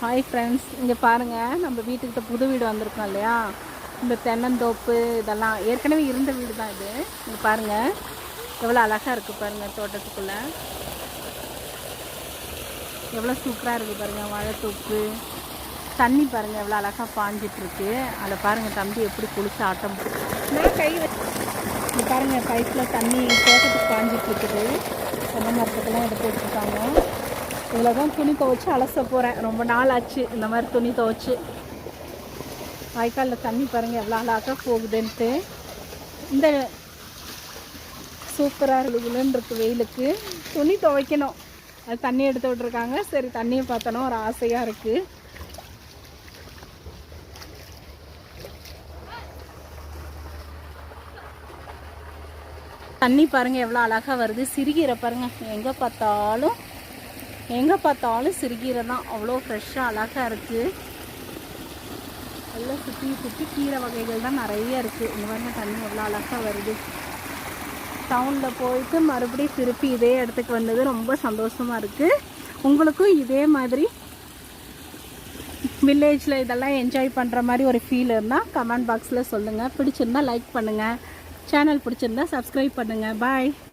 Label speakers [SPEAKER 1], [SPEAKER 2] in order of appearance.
[SPEAKER 1] Hi friends இங்கே பாருங்கள் நம்ம வீட்டுக்கிட்ட புது வீடு வந்திருக்கோம் இல்லையா? இந்த தென்னந்தோப்பு இதெல்லாம் ஏற்கனவே இருந்த வீடு தான் இது. இங்கே பாருங்கள் எவ்வளோ அழகாக இருக்குது பாருங்கள் தோட்டத்துக்குள்ளே. எவ்வளோ சூப்பராக இருக்குது பாருங்கள் வாழைத்தோப்பு. தண்ணி பாருங்கள் எவ்வளோ அழகாக பாஞ்சிட்ருக்கு அதில் பாருங்கள் தம்பி எப்படி குளிச்சு ஆட்டம் நான் கை வச்சு பாருங்கள் பைப்பில் தண்ணி தோட்டத்துக்கு பாஞ்சிட்ருக்குது தென்னை மரத்துக்கெல்லாம் எடுத்து வச்சுருக்காங்க. இதில் தான் துணி துவைச்சி அலச போகிறேன் ரொம்ப நாள் ஆச்சு இந்த மாதிரி துணி துவைச்சி. வாய்க்காலில் தண்ணி பாருங்கள் எவ்வளோ அழகாக போகுதுன்ட்டு. இந்த சூப்பராக இருக்குதுன்னு இருக்கு வெயிலுக்கு. துணி துவைக்கணும். அது தண்ணி எடுத்து விட்ருக்காங்க சரி தண்ணியை பார்த்தோன்னா ஒரு ஆசையாக இருக்குது தண்ணி பாருங்க எவ்வளோ அழகாக வருது. சிரிக்கிற பாருங்க எங்கே பார்த்தாலும் எங்கே பார்த்தாலும் சிறுகீரை தான். அவ்வளோ ஃப்ரெஷ்ஷாக அழகாக இருக்குது நல்லா சுற்றி சுற்றி கீரை வகைகள் தான் நிறைய இருக்குது இந்த மாதிரி தண்ணி நல்லா அழகாக வருது. டவுனில் போயிட்டு மறுபடியும் திருப்பி இதே இடத்துக்கு வந்தது ரொம்ப சந்தோஷமாக இருக்குது உங்களுக்கும் இதே மாதிரி வில்லேஜில் இதெல்லாம் என்ஜாய் பண்ணுற மாதிரி ஒரு ஃபீல் இருந்தால் கமெண்ட் பாக்ஸில் சொல்லுங்கள் பிடிச்சிருந்தா லைக் பண்ணுங்கள் சேனல் பிடிச்சிருந்தா சப்ஸ்கிரைப் பண்ணுங்கள் பாய்